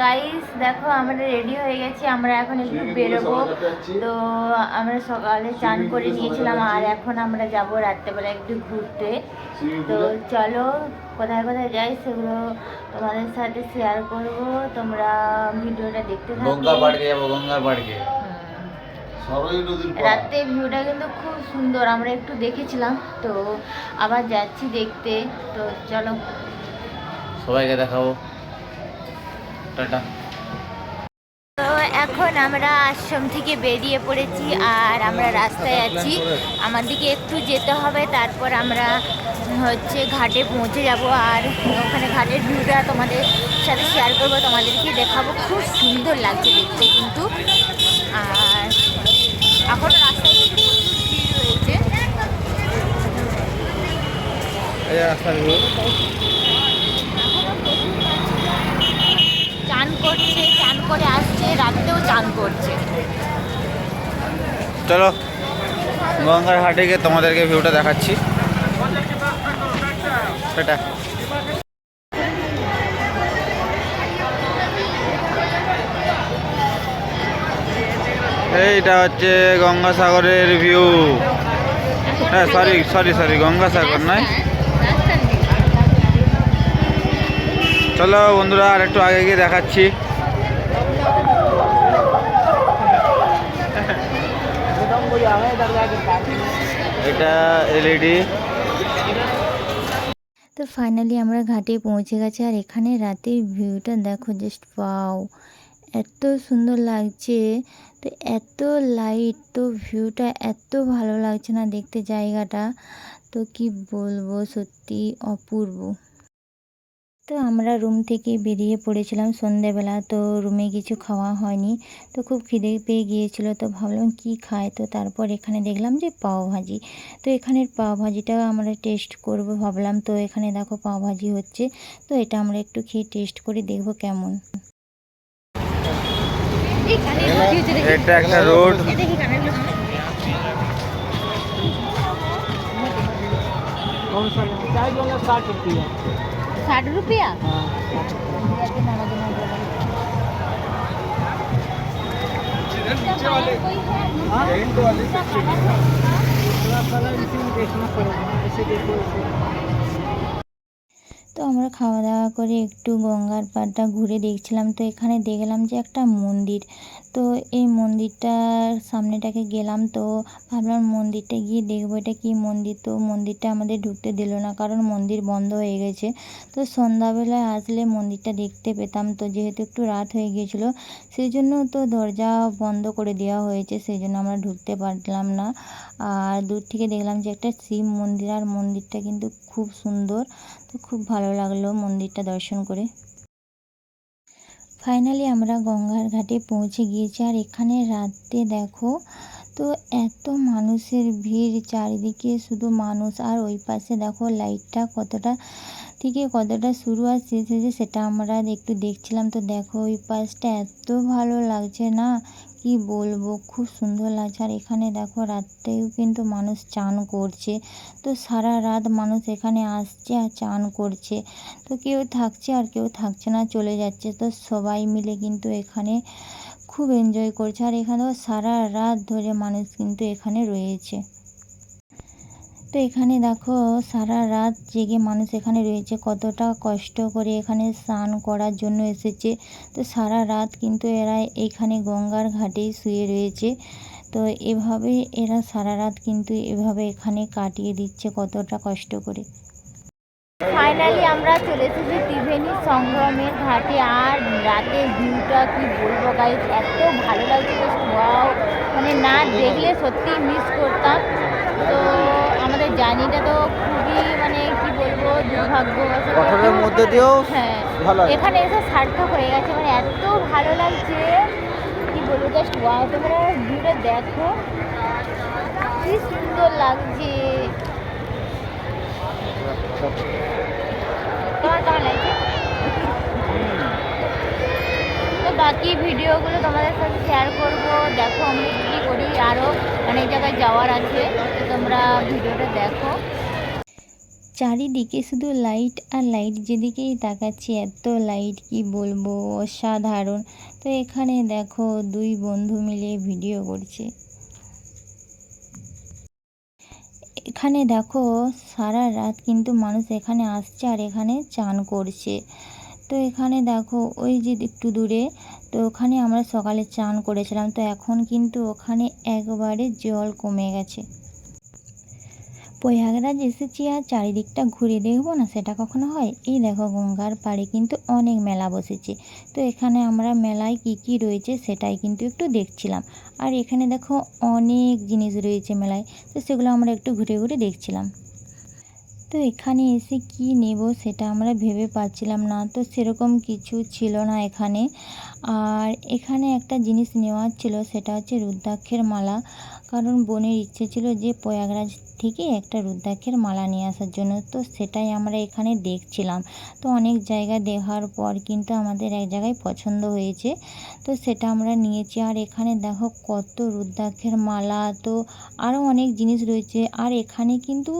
Guys দেখো আমরা ready হয়ে গেছি আমরা এখন একটু বেরোবো। তো আমরা সকালে চান করে নিয়েছিলাম আর এখন আমরা যাব রাত্রেবেলা একটু ঘুরতে। তো চলো কোথায় কোথায় যাই সেগুলো তোমাদের সাথে শেয়ার করব। তোমরা ভিডিওটা দেখতে গঙ্গা থাকো পাড়কে যাব গঙ্গা পাড়কে। রাতে ভিউটা কিন্তু খুব সুন্দর আমরা একটু দেখেছিলাম। তো আবার যাচ্ছি দেখতে। তো চলো। সবাইকে দেখাবো। টাটা। এখন আমরা আশ্রম থেকে বেরিয়ে পড়েছি আর আমরা রাস্তায় আছি। আমাদেরকে একটু যেতে হবে তারপর আমরা হচ্ছে ঘাটে পৌঁছে যাব। আর ওখানে ঘাটের ভিউটা তোমাদের সাথে শেয়ার করব তোমাদেরকে দেখাবো। খুব সুন্দর লাগছে দেখতে কিন্তু। আর এখন রাস্তায় ভিড় রয়েছে এই রাস্তার ভিউ চান করছে চান করে আসছে রাতেও চান করছে চলো গঙ্গার হাটে গিয়ে তোমাদেরকে ভিউটা দেখাচ্ছি। টাটা এইটা হচ্ছে গঙ্গাসাগরের ভিউ হ্যাঁ সরি সরি সরি গঙ্গাসাগর নয়। চলো বন্ধুরা আর একটু আগে গিয়ে দেখাচ্ছি। এটা এলইডি তো ফাইনালি আমরা ঘাটে পৌঁছে গেছি আর এখানে রাতের ভিউটা দেখো জাস্ট পাও এত সুন্দর লাগছে। তো এত লাইট তো ভিউটা এত ভালো লাগছে না দেখতে জায়গাটা। তো কি বলব সত্যি অপূর্ব। তো আমরা রুম থেকে বেরিয়ে পড়েছিলাম সন্ধেবেলা। তো রুমে কিছু খাওয়া হয়নি। তো খুব খিদে পেয়ে গিয়েছিল। তো ভাবলাম কি খায় তো তারপর এখানে দেখলাম যে পাও ভাজি। তো এখানের পাও ভাজিটা আমরা টেস্ট করব ভাবলাম। তো এখানে দেখো পাও ভাজি হচ্ছে। তো এটা আমরা একটু খেয়ে টেস্ট করে দেখব কেমন। এটা একটা রোড ষাট রুপিয়া? তো আমরা খাওয়া দাওয়া করে একটু গঙ্গার পাড়টা ঘুরে দেখছিলাম, তো এখানে দেখলাম যে একটা মন্দির। তো এই মন্দিরটার সামনেটাকে গেলাম তো ভাবলাম মন্দিরটা গিয়ে দেখব এটা কি মন্দির। তো মন্দিরটা আমাদের ঢুকতে দিল না কারণ মন্দির বন্ধ হয়ে গেছে। তো সন্ধ্যাবেলায় আসলে মন্দিরটা দেখতে পেতাম তো যেহেতু একটু রাত হয়ে গিয়েছিল সেই জন্য তো দরজা বন্ধ করে দেওয়া হয়েছে সেই জন্য আমরা ঢুকতে পারলাম না। আর দূর থেকে দেখলাম যে একটা শিব মন্দির আর মন্দিরটা কিন্তু খুব সুন্দর। তো খুব ভালো লাগল মন্দিরটা দর্শন করে। ফাইনালি আমরা গঙ্গার ঘাটে পৌঁছে গিয়েছি। আর এখানে রাতে দেখো তো এত মানুষের ভিড়, চারিদিকে শুধু মানুষ। আর ওই পাশে দেখো লাইটটা কতটা থেকে কতটা শুরু আর শেষ হয়েছে সেটা আমরা একটু দেখছিলাম। তো দেখো ওই পাশটা এত ভালো লাগছে না। কি বলব? খুব সুন্দর লাগছে। আর এখানে দেখো, রাত্রেও কিন্তু মানুষ চান করছে। তো সারা রাত মানুষ এখানে আসছে আর চান করছে। তো কেউ থাকছে আর কেউ থাকছে না, চলে যাচ্ছে। তো সবাই মিলে কিন্তু এখানে খুব এনজয় করছে। আর এখানেও সারা রাত ধরে মানুষ কিন্তু এখানে রয়েছে। তো এখানে দেখো, সারা রাত জেগে মানুষ এখানে রয়েছে। কতটা কষ্ট করে এখানে স্নান করার জন্য এসেছে। তো সারা রাত কিন্তু এরা এখানে গঙ্গার ঘাটেই শুয়ে রয়েছে। তো এভাবে এরা সারা রাত কিন্তু এভাবে এখানে কাটিয়ে দিচ্ছে কতটা কষ্ট করে। ফাইনালি আমরা চলে এসেছি ত্রিবেণী সংগ্রামের ঘাটে। আর রাতের ভিউটা কি বলব গাইজ এত ভালো লাগছে। মানে না দেখলে সত্যি মিস করতাম। তো জার্নিটা তো খুবই মানে কি বলব দুর্ভাগ্যবশত কঠোরের মধ্যে দিয়েও হ্যাঁ। এখানে এসে সার্থক হয়ে গেছে। মানে এত ভালো লাগছে কি বলব জাস্ট ওয়াও তোমরা ভিউটা দেখো। কি সুন্দর লাগছে। তোমার কেমন লাগছে? তো বাকি ভিডিওগুলো তোমাদের সাথে শেয়ার করব। দেখো কী করি। আরও অনেক জায়গায় যাওয়ার আছে তোমরা ভিডিওটা দেখো। চারিদিকে শুধু লাইট আর লাইট যেদিকেই তাকাচ্ছি, এত লাইট, কি বলব, অসাধারণ। তো এখানে দেখো দুই বন্ধু মিলে ভিডিও করছে। এখানে দেখো সারা রাত কিন্তু মানুষ এখানে আসছে আর এখানে চান করছে। তো এখানে দেখো, ওই যে একটু দূরে, তো ওখানে আমরা সকালে চান করেছিলাম, তো এখন কিন্তু ওখানে একবারে জল কমে গেছে। প্রয়াগরাজ এসেছি আর চারিদিকটা ঘুরে দেখব না, সেটা কখনো হয়? এই দেখো, গঙ্গার পাড়ে কিন্তু অনেক মেলা বসেছে। তো এখানে আমরা মেলায় কি কি রয়েছে সেটাই কিন্তু একটু দেখছিলাম। আর এখানে দেখো অনেক জিনিস রয়েছে মেলায়, তো সেগুলো আমরা একটু ঘুরে ঘুরে দেখছিলাম। তো এখানে এসে কি নেব সেটা আমরা ভেবে পাচ্ছিলাম না। তো সেরকম কিছু ছিল না এখানে। আর এখানে একটা জিনিস নেওয়ার ছিল, সেটা হচ্ছে রুদ্রাক্ষের মালা। কারণ বোনের ইচ্ছে ছিল যে প্রয়াগরাজ থেকে একটা রুদ্রাক্ষের মালা নিয়ে আসার জন্য, তো সেটাই আমরা এখানে দেখছিলাম। তো অনেক জায়গা দেখার পর কিন্তু আমাদের এক জায়গায় পছন্দ হয়েছে, তো সেটা আমরা নিয়েছি। আর এখানে দেখো কত রুদ্রাক্ষের মালা, তো আরও অনেক জিনিস রয়েছে। আর এখানে কিন্তু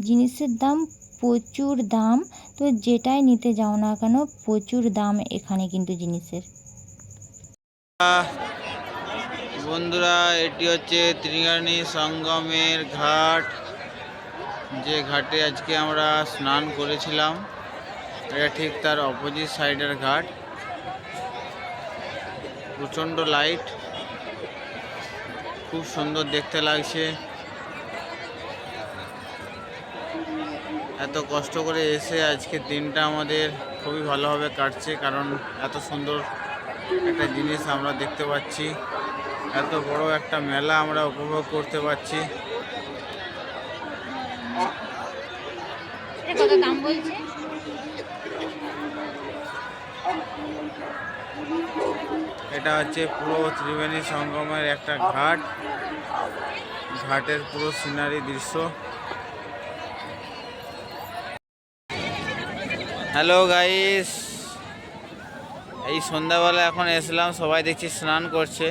জিনিসের দাম প্রচুর দাম, তো যেটাই নিতে যাও না কেন, প্রচুর দাম এখানে কিন্তু জিনিসের। বন্ধুরা, এটি হচ্ছে ত্রিগাণী সঙ্গমের ঘাট। যে ঘাটে আজকে আমরা স্নান করেছিলাম, এটা ঠিক তার অপোজিট সাইডের ঘাট। প্রচণ্ড লাইট খুব সুন্দর দেখতে লাগছে। এত কষ্ট করে এসে আজকে দিনটা আমাদের খুবই ভালোভাবে কাটছে, কারণ এত সুন্দর একটা জিনিস আমরা দেখতে পাচ্ছি। এত বড় একটা মেলা আমরা উপভোগ করতে পারছি এটা হচ্ছে পুরো ত্রিবেণী সঙ্গমের একটা ঘাট। ঘাটের পুরো সিনারি দৃশ্য। হ্যালো গাইস এই সন্ধ্যাবেলা এখন এসলাম, সবাই দেখছি স্নান করছে।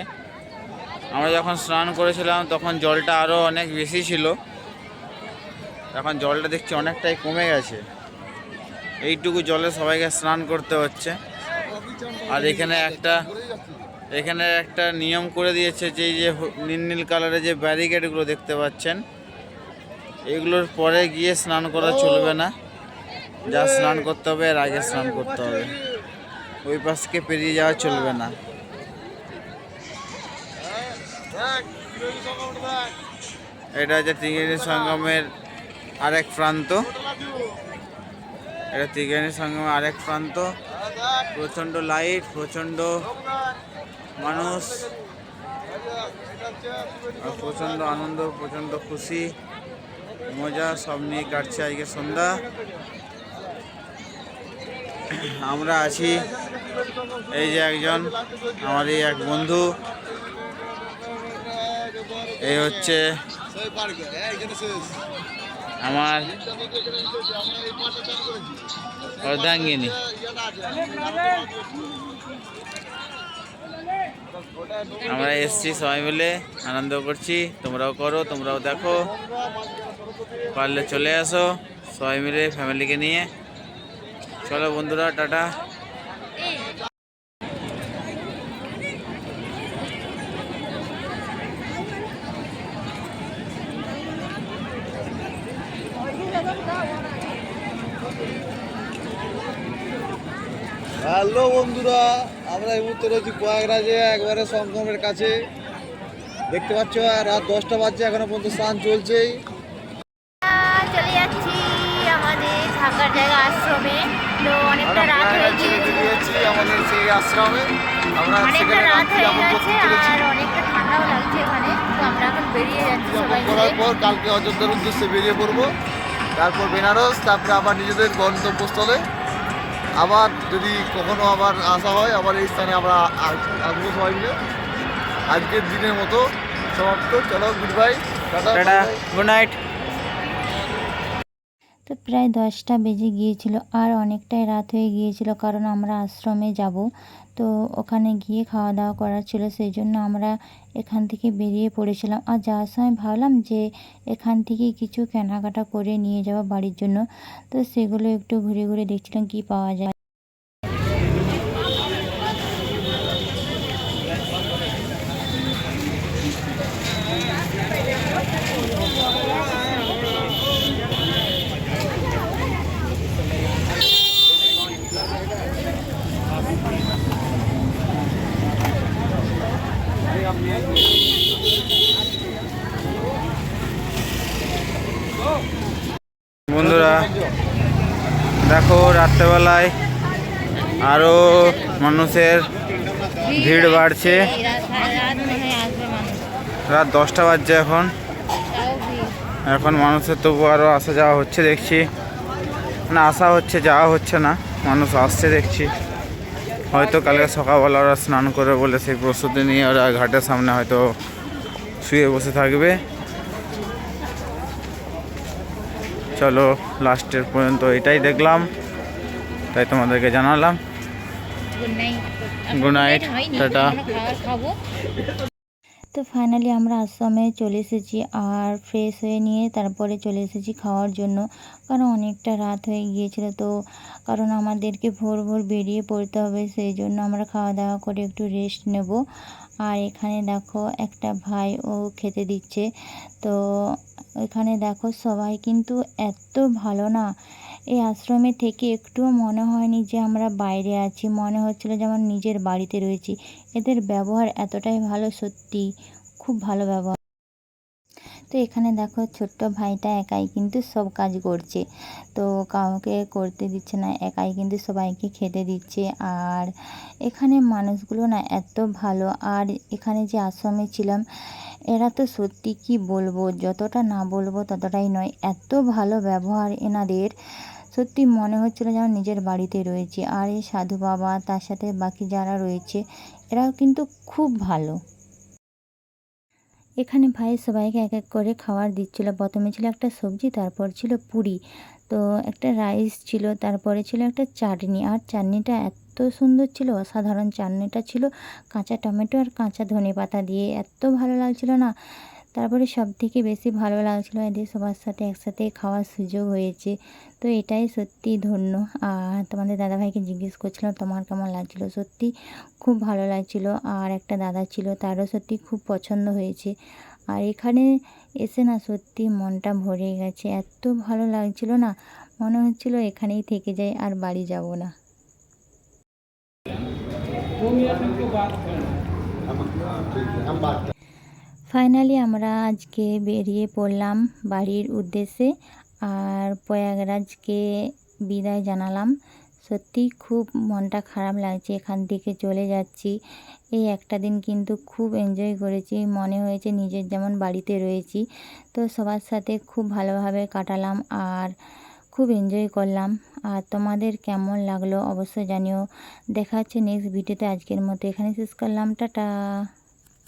আমরা যখন স্নান করেছিলাম, তখন জলটা আরও অনেক বেশি ছিল। এখন জলটা দেখছি অনেকটাই কমে গেছে। এইটুকু জলে সবাইকে স্নান করতে হচ্ছে। আর এখানে একটা এখানে একটা নিয়ম করে দিয়েছে যে যে নীল নীল কালারের যে ব্যারিকেডগুলো দেখতে পাচ্ছেন, এগুলোর পরে গিয়ে স্নান করা চলবে না। যা স্নান করতে হবে, এর আগে স্নান করতে হবে। ওই পাশ থেকে পেরিয়ে যাওয়া চলবে না। এটা হচ্ছে ত্রিবেণী সঙ্গমের আরেক প্রান্ত। এটা ত্রিবেণী সঙ্গমের আরেক প্রান্ত। প্রচণ্ড লাইট, প্রচণ্ড মানুষ প্রচণ্ড আনন্দ, প্রচণ্ড খুশি, মজা সব নিয়ে কাটছে আজকে সন্ধ্যা। আমরা আছি এই যে একজন আমার এই এক বন্ধু। এই হচ্ছে আমার অর্ধাঙ্গিনী। আমরা এসছি সবাই মিলে, আনন্দ করছি। তোমরাও করো, তোমরাও দেখো। পারলে চলে আসো সবাই মিলে ফ্যামিলিকে নিয়ে। চলো বন্ধুরা, টাটা। হ্যালো বন্ধুরা আমরা এই মুহূর্তে রয়েছি প্রয়াগরাজে একবারে সঙ্গমের কাছে। দেখতে পাচ্ছ রাত দশটা বাজছে এখনও পর্যন্ত স্নান চলছেই। চলে যাচ্ছি আমাদের থাকার জায়গা আশ্রমে। তো অনেকটা রাত হয়ে গিয়েছে। আমাদের সেই আশ্রমে। আমরা অনেকটা রাত হয়ে গেছে আর অনেকটা ঠান্ডাও লাগছে এখানে। তো আমরা এখন বেরিয়ে যাচ্ছি সবাই করার পর কালকে অযোধ্যার উদ্দেশ্যে বেরিয়ে পড়ব। তারপর বেনারস তারপরে আবার নিজেদের গন্তব্যস্থলে। আবার যদি কখনো আবার আসা হয় আবার এই স্থানে আমরা আগ্রহ আসব সবাই মিলে আজকের দিনের মতো সমাপ্ত। চলো good bye tata. Good night তো তো প্রায় দশটা বেজে গিয়েছিল আর অনেকটাই রাত হয়ে গিয়েছিল কারণ আমরা আশ্রমে যাব। তো ওখানে গিয়ে খাওয়া দাওয়া করার ছিল, সেই জন্য আমরা এখান থেকে বেরিয়ে পড়েছিলাম। আর যাওয়ার সময় ভাবলাম যে এখান থেকে কিছু কেনাকাটা করে নিয়ে যাওয়া বাড়ির জন্য। তো সেগুলো একটু ঘুরে ঘুরে দেখছিলাম কি পাওয়া যায় বন্ধুরা দেখো রাত্রেবেলায় আরও মানুষের ভিড় বাড়ছে। রাত মনে দশটা বাজছে এখন। এখন মানুষের তবু আরও আসা যাওয়া হচ্ছে দেখছি। না আসা হচ্ছে, যাওয়া হচ্ছে না, মানুষ আসছে দেখছি। হয়তো কালকে সকালবেলা ওরা স্নান করে বলে সেই প্রস্তুতি নিয়ে ওরা ঘাটের সামনে হয়তো শুয়ে বসে থাকবে। চলো লাস্টের পর্যন্ত এটাই দেখলাম। তাই তোমাদেরকে জানালাম। Good night tata. তো ফাইনালি আমরা আশ্রমে চলে এসেছি আর ফ্রেশ হয়ে নিয়ে তারপরে চলে এসেছি খাওয়ার জন্য। কারণ অনেকটা রাত হয়ে গিয়েছিল তো, কারণ আমাদেরকে ভোর ভোর বেরিয়ে পড়তে হবে, সেই জন্য আমরা খাওয়া দাওয়া করে একটু রেস্ট নেব। আর এখানে দেখো একটা ভাই ও খেতে দিচ্ছে। তো এখানে দেখো সবাই কিন্তু এত ভালো না এই আশ্রমে থেকে একটুও মনে হয়নি যে আমরা বাইরে আছি। মনে হচ্ছিল যেমন নিজের বাড়িতে রয়েছি। এদের ব্যবহার এতটাই ভালো, সত্যি খুব ভালো ব্যবহার। তো এখানে দেখো, ছোট্ট ভাইটা একাই কিন্তু সব কাজ করছে। তো কাউকে করতে দিচ্ছে না, একাই কিন্তু সবাইকে খেতে দিচ্ছে। আর এখানে মানুষগুলো না এত ভালো। আর এখানে যে আশ্রমে ছিলাম, এরা তো সত্যি কি বলব? যতটা না বলব ততটাই নয়। এত ভালো ব্যবহার এনাদের। সত্যি মনে হচ্ছিল যেন নিজের বাড়িতে রয়েছে। আর এই সাধু বাবা, তার সাথে বাকি যারা রয়েছে, এরাও কিন্তু খুব ভালো। এখানে ভাই সবাইকে এক এক করে খাবার দিচ্ছিল। প্রথমে ছিল একটা সবজি, তারপর ছিল পুরি। তো একটা রাইস ছিল, তারপরে ছিল একটা চাটনি। আর চাটনিটা এত সুন্দর ছিল, অসাধারণ চাটনিটা ছিল। কাঁচা টমেটো আর কাঁচা ধনে পাতা দিয়ে এত ভালো লাগছিল না। তারপরে সব থেকে বেশি ভালো লাগছিল এদের সবার সাথে একসাথে খাওয়ার সুযোগ হয়েছে। তো এটাই সত্যি ধন্য। আর তোমাদের দাদাভাইকে জিজ্ঞেস করছিলাম, তোমার কেমন লাগছিল? সত্যি খুব ভালো লাগছিল। আর একটা দাদা ছিল, তারও সত্যি খুব পছন্দ হয়েছে। আর এখানে এসে না সত্যি মনটা ভরে গেছে। এত ভালো লাগছিল না, মনে হচ্ছিল এখানেই থেকে যাই আর বাড়ি যাব না। ফাইনালি আমরা আজকে বেরিয়ে পড়লাম বাড়ির উদ্দেশ্যে। আর প্রয়াগরাজকে বিদায় জানালাম। সত্যি খুব মনটা খারাপ লাগছে, এখান থেকে চলে যাচ্ছি। এই একটা দিন কিন্তু খুব এনজয় করেছি, মনে হয়েছে নিজের যেমন বাড়িতে রয়েছি। তো সবার সাথে খুব ভালোভাবে কাটালাম আর খুব এনজয় করলাম। আর তোমাদের কেমন লাগল অবশ্যই জানিও। দেখা হচ্ছে নেক্সট ভিডিওতে আজকের মতো এখানে শেষ করলাম। টাটা।